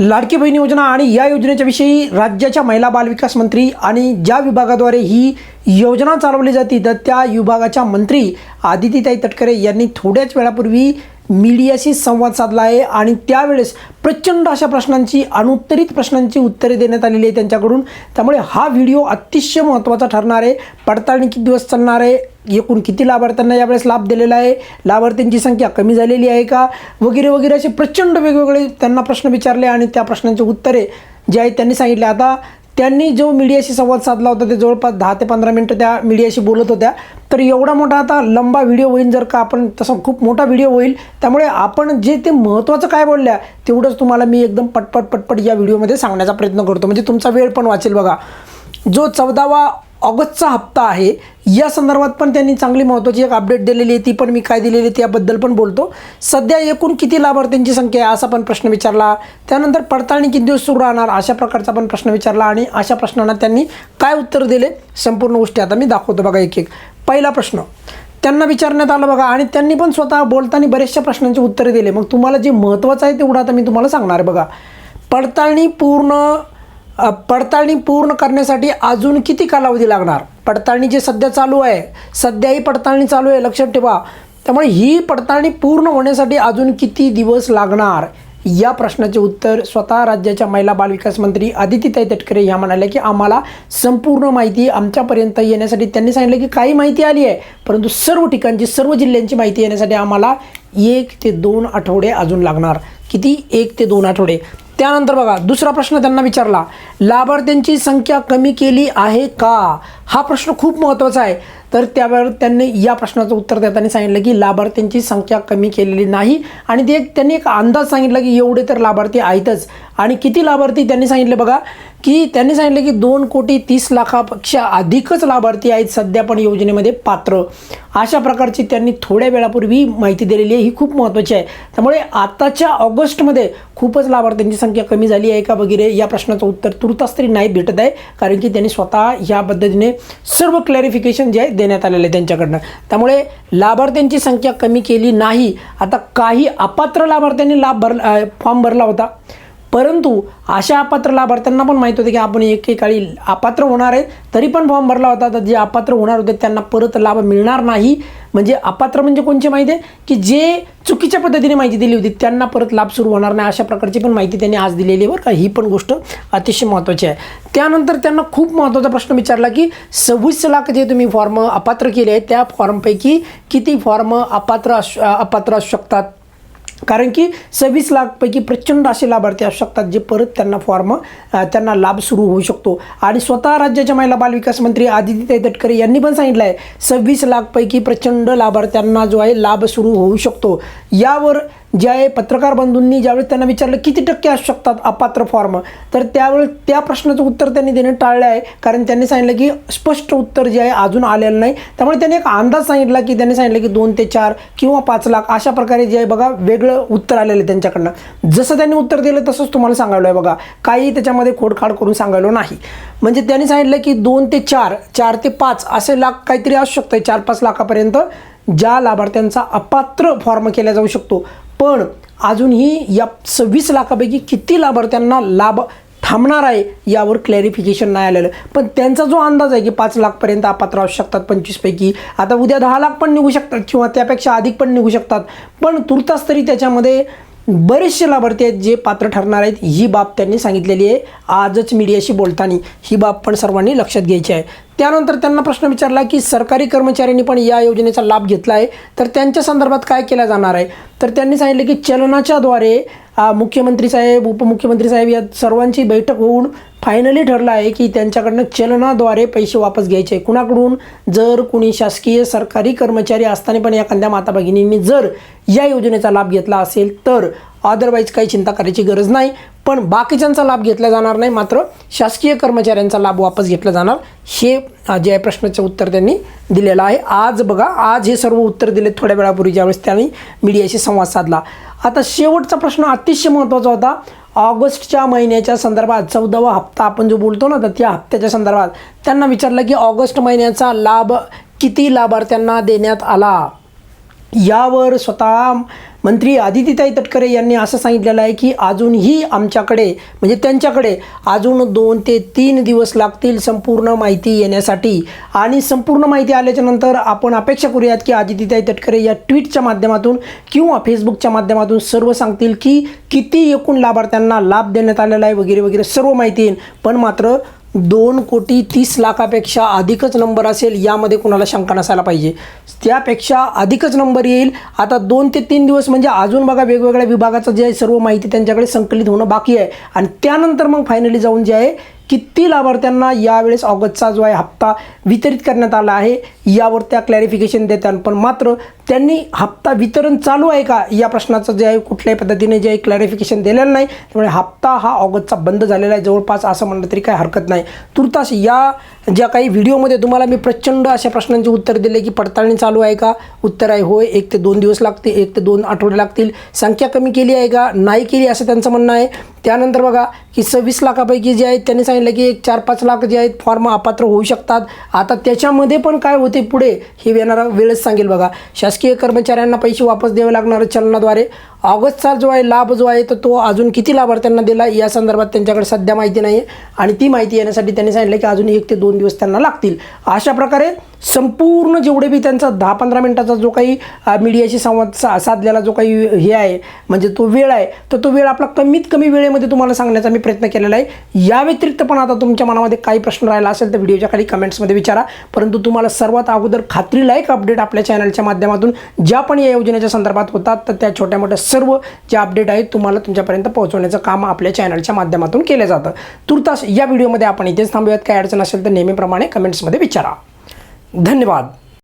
लाडकी बहीण योजना आणि या योजनेच्या विषयी राज्याच्या महिला बालविकास मंत्री आणि ज्या विभागाद्वारे ही योजना चालवली जाते तर त्या विभागाच्या मंत्री आदितीताई तटकरे यांनी थोड्याच वेळापूर्वी मीडियाशी संवाद साधला आहे आणि त्यावेळेस प्रचंड अशा प्रश्नांची अनुत्तरित प्रश्नांची उत्तरे देण्यात आलेली आहे त्यांच्याकडून. त्यामुळे हा व्हिडिओ अतिशय महत्त्वाचा ठरणार आहे. पडताळणी किती दिवस चालणार आहे? एकूण किती लाभार्थ्यांना यावेळेस लाभ दिलेला आहे? लाभार्थ्यांची संख्या कमी झालेली आहे का? वगैरे वगैरे असे प्रचंड वेगवेगळे त्यांना प्रश्न विचारले आणि त्या प्रश्नांची उत्तरे जे आहेत त्यांनी सांगितले. आता त्यांनी जो मीडियाशी संवाद साधला होता ते जवळपास दहा ते पंधरा मिनटं त्या मीडियाशी बोलत होत्या. तर एवढा मोठा आता लंबा व्हिडिओ होईल जर का आपण तसा खूप मोठा व्हिडिओ होईल त्यामुळे आपण जे ते महत्त्वाचं काय बोलल्या तेवढंच तुम्हाला मी एकदम पटपट पटपट या व्हिडिओमध्ये सांगण्याचा प्रयत्न करतो. म्हणजे तुमचा वेळ पण वाचेल बघा. जो चौदावा ऑगस्टचा हप्ता आहे. या संदर्भात पण त्यांनी चांगली महत्त्वाची एक अपडेट दिलेली आहे. ती पण मी काय दिलेली आहे त्याबद्दल पण बोलतो. सध्या एकूण किती लाभार्थ्यांची संख्या आहे असा पण प्रश्न विचारला. त्यानंतर पडताळणी किती दिवस सुरू राहणार अशा प्रकारचा पण प्रश्न विचारला आणि अशा प्रश्नांना त्यांनी काय उत्तर दिले संपूर्ण गोष्टी आता मी दाखवतो बघा एक एक. पहिला प्रश्न त्यांना विचारण्यात आलं बघा आणि त्यांनी पण स्वतः बोलताना बऱ्याचशा प्रश्नांची उत्तरे दिले. मग तुम्हाला जे महत्त्वाचं आहे तेवढं आता मी तुम्हाला सांगणार आहे बघा. पडताळणी पूर्ण पडताळणी पूर्ण करण्यासाठी अजून किती कालावधी लागणार? पडताळणी जे सध्या चालू आहे सध्याही पडताळणी चालू आहे लक्षात ठेवा. त्यामुळे ही पडताळणी पूर्ण होण्यासाठी अजून किती दिवस लागणार? या प्रश्नाचे उत्तर स्वतः राज्याच्या महिला बालविकास मंत्री आदितीताई तटकरे ह्या म्हणाल्या की आम्हाला संपूर्ण माहिती आमच्यापर्यंत येण्यासाठी त्यांनी सांगितलं की काही माहिती आली आहे परंतु सर्व ठिकाणची सर्व जिल्ह्यांची माहिती येण्यासाठी आम्हाला एक ते दोन आठवडे अजून लागणार. किती? एक ते दोन आठवडे. त्यानंतर बघा दुसरा प्रश्न त्यांना विचारला लाभार्थ्यांची संख्या कमी केली आहे का? हा प्रश्न खूप महत्त्वाचा आहे. तर त्यावर त्यांनी या प्रश्नाचं उत्तर देताना सांगितलं की लाभार्थ्यांची संख्या कमी केलेली नाही. आणि ते एक त्यांनी एक अंदाज सांगितला की एवढे तर लाभार्थी आहेतच. आणि किती लाभार्थी त्यांनी सांगितले बघा की त्यांनी सांगितलं की दोन कोटी तीस लाखापेक्षा अधिकच लाभार्थी आहेत सध्या पण योजनेमध्ये पात्र. अशा प्रकारची त्यांनी थोड्या वेळापूर्वी माहिती दिलेली आहे. ही खूप महत्त्वाची आहे. त्यामुळे आताच्या ऑगस्टमध्ये खूपच लाभार्थ्यांची संख्या कमी झाली आहे का वगैरे या प्रश्नाचं उत्तर तुर्तास तरी नाही भेटत आहे. कारण की त्यांनी स्वतः ह्या पद्धतीने सर्व क्लॅरिफिकेशन जे आहे देण्यात आलेलं आहे त्यांच्याकडनं. त्यामुळे लाभार्थ्यांची संख्या कमी केली नाही. आता काही अपात्र लाभार्थ्यांनी लाभ भर फॉर्म भरला होता. परंतु अशा अपात्र लाभार्थ्यांना पण माहीत होते की आपण एकेकाळी अपात्र होणार आहे तरी पण फॉर्म भरला होता. तर जे अपात्र होणार होते त्यांना परत लाभ मिळणार नाही. म्हणजे अपात्र म्हणजे कोणची माहिती आहे? की जे चुकीच्या पद्धतीने माहिती दिली होती त्यांना परत लाभ सुरू होणार नाही अशा प्रकारची पण माहिती त्यांनी आज दिलेली आहे बरं का. ही पण गोष्ट अतिशय महत्त्वाची आहे. त्यानंतर त्यांना खूप महत्त्वाचा प्रश्न विचारला की सव्वीस लाख जे तुम्ही फॉर्म अपात्र केले आहेत त्या फॉर्मपैकी किती फॉर्म अपात्र असू अपात्र असू शकतात? कारण की सव्वीस लाखपैकी प्रचंड असे लाभार्थी असू शकतात जे परत त्यांना फॉर्म त्यांना लाभ सुरू होऊ शकतो. आणि स्वतः राज्याच्या महिला बालविकास मंत्री आदित्य तटकरे यांनी पण सांगितलं आहे सव्वीस लाखपैकी प्रचंड लाभार्थ्यांना जो आहे लाभ सुरू होऊ शकतो. यावर जे आहे पत्रकार बंधूंनी ज्यावेळेस त्यांना विचारलं किती टक्के असू शकतात अपात्र फॉर्म तर त्यावेळेस त्या प्रश्नाचं उत्तर त्यांनी देणं टाळलं आहे. कारण त्यांनी सांगितलं की स्पष्ट उत्तर जे आहे अजून आलेलं नाही. त्यामुळे त्यांनी एक अंदाज सांगितला की त्यांनी सांगितलं की दोन ते चार किंवा पाच लाख अशा प्रकारे जे आहे बघा वेगळं उत्तर आलेलं आहे त्यांच्याकडनं. जसं त्यांनी उत्तर दिलं तसंच तुम्हाला सांगायलो आहे बघा. काही त्याच्यामध्ये खोडखाड करून सांगायलो नाही. म्हणजे त्यांनी सांगितलं की दोन ते चार चार ते पाच असे लाख काहीतरी असू शकतं चार पाच लाखापर्यंत ज्या लाभार्थ्यांचा अपात्र फॉर्म केला जाऊ शकतो. पण अजूनही या सव्वीस लाखापैकी किती लाभार्थ्यांना लाभ थांबणार आहे यावर क्लॅरिफिकेशन नाही आलेलं. पण त्यांचा जो अंदाज आहे की पाच लाखपर्यंत आपात असू शकतात पंचवीसपैकी आता उद्या दहा लाख पण निघू शकतात किंवा त्यापेक्षा अधिक पण निघू शकतात. पण तुर्तास तरी त्याच्यामध्ये बरेचसे लाभार्थी आहेत जे पात्र ठरणार आहेत ही बाब त्यांनी सांगितलेली आहे आजच मीडियाशी बोलताना. ही बाब पण सर्वांनी लक्षात घ्यायची आहे. त्यानंतर त्यांना प्रश्न विचारला की सरकारी कर्मचाऱ्यांनी पण या योजनेचा लाभ घेतला आहे तर त्यांच्या संदर्भात काय केलं जाणार आहे? तर त्यांनी सांगितलं की चलनाच्याद्वारे मुख्यमंत्री साहेब उपमुख्यमंत्री साहेब या सर्वांची बैठक होऊन फायनली ठरलं आहे की त्यांच्याकडनं चलनाद्वारे पैसे वापस घ्यायचे. कुणाकडून? जर कुणी शासकीय सरकारी कर्मचारी असताना पण एखाद्या माता भगिनींनी जर या योजनेचा लाभ घेतला असेल तर अदरवाईज काही चिंता करायची गरज नाही. पण बाकीच्यांचा लाभ घेतला जाणार नाही मात्र शासकीय कर्मचाऱ्यांचा लाभ वापस घेतला जाणार. हे जे आहे प्रश्नाचं उत्तर त्यांनी दिलेलं आहे. आज बघा आज हे सर्व उत्तर दिले थोड्या वेळापूर्वी ज्यावेळेस त्यांनी मीडियाशी संवाद साधला. आता शेवटचा प्रश्न अतिशय महत्त्वाचा होता. ऑगस्टच्या महिन्याच्या संदर्भात चौदावा हप्ता आपण जो बोलतो ना तर त्या हप्त्याच्या संदर्भात त्यांना विचारलं की ऑगस्ट महिन्याचा लाभ किती लाभार्थ्यांना देण्यात आला? यावर स्वतः मंत्री आदितीताई तटकरे यांनी असं सांगितलेलं आहे की अजूनही आमच्याकडे म्हणजे त्यांच्याकडे अजून दोन ते तीन दिवस लागतील संपूर्ण माहिती येण्यासाठी. आणि संपूर्ण माहिती आल्याच्यानंतर आपण अपेक्षा करूयात की आदितीताई तटकरे या ट्विटच्या माध्यमातून किंवा फेसबुकच्या माध्यमातून सर्व सांगतील की किती एकूण लाभार्थ्यांना लाभ देण्यात आलेला आहे वगैरे वगैरे सर्व माहिती येईल. पण मात्र दोन कोटी तीस लाखापेक्षा अधिकच नंबर असेल यामध्ये कुणाला शंका नसायला पाहिजे. त्यापेक्षा अधिकच नंबर येईल. आता दोन ते तीन दिवस म्हणजे अजून बघा वेगवेगळ्या विभागाचं जे आहे सर्व माहिती त्यांच्याकडे संकलित होणं बाकी आहे. आणि त्यानंतर मग फायनली जाऊन जे आहे किती लाभार्थ्यांना यावेळेस ऑगस्टचा जो आहे हप्ता वितरित करण्यात आला आहे यावर त्या क्लॅरिफिकेशन देतात पण मात्र त्यांनी हप्ता वितरण चालू आहे का? या प्रश्नाचं जे आहे कुठल्याही पद्धतीने जे आहे क्लॅरिफिकेशन दिलेलं नाही. त्यामुळे हप्ता हा ऑगस्टचा बंद झालेला आहे. जवळपास असं म्हणलं तरी काही हरकत नाही. तुर्तास या ज्या काही व्हिडिओमध्ये तुम्हाला मी प्रचंड अशा प्रश्नांची उत्तर दिले की पडताळणी चालू आहे का? उत्तर आहे होय. एक ते दोन दिवस लागतील एक ते दोन आठवडे लागतील. संख्या कमी केली आहे का? नाही केली असं त्यांचं म्हणणं आहे. त्यानंतर बघा की सव्वीस लाखापैकी जे आहेत त्यांनी सांगितलं की एक चार पाच लाख जे आहेत फॉर्म अपात्र होऊ शकतात. आता त्याच्यामध्ये पण काय होते पुढे? हे येणारा वेळच सांगेल बघा. शासकीय कर्मचाऱ्यांना पैसे वापस द्यावे लागणार चलनाद्वारे. ऑगस्टचा जो आहे लाभ जो आहे तर तो अजून किती लाभार्थ्यांना दिला या संदर्भात त्यांच्याकडे सध्या माहिती नाही आहे आणि ती माहिती येण्यासाठी त्यांनी सांगितलं की अजून एक ते दोन दिवस त्यांना लागतील. अशा प्रकारे संपूर्ण जेवढे बी त्यांचा दहा पंधरा मिनटाचा जो काही मीडियाशी संवाद सा साधलेला जो काही हे आहे म्हणजे तो वेळ आहे तर तो वेळ आपला कमीत कमी वेळेमध्ये तुम्हाला सांगण्याचा मी प्रयत्न केलेला आहे. या व्यतिरिक्त पण आता तुमच्या मनामध्ये काही प्रश्न राहिला असेल तर व्हिडिओच्या खाली कमेंट्समध्ये विचारा. परंतु तुम्हाला सर्वात अगोदर खात्रीलायक अपडेट आपल्या चॅनलच्या माध्यमातून ज्या पण या योजनेच्या संदर्भात होतात तर त्या छोट्या मोठ्या सर्व ज्या अपडेट आहेत तुम्हाला तुमच्यापर्यंत पोहोचवण्याचं काम आपल्या चॅनलच्या माध्यमातून केलं जातं. तुर्तास या व्हिडिओमध्ये आपण इथेच थांबूयात. काय अडचण असेल तर नेहमीप्रमाणे कमेंट्समध्ये विचारा. धन्यवाद.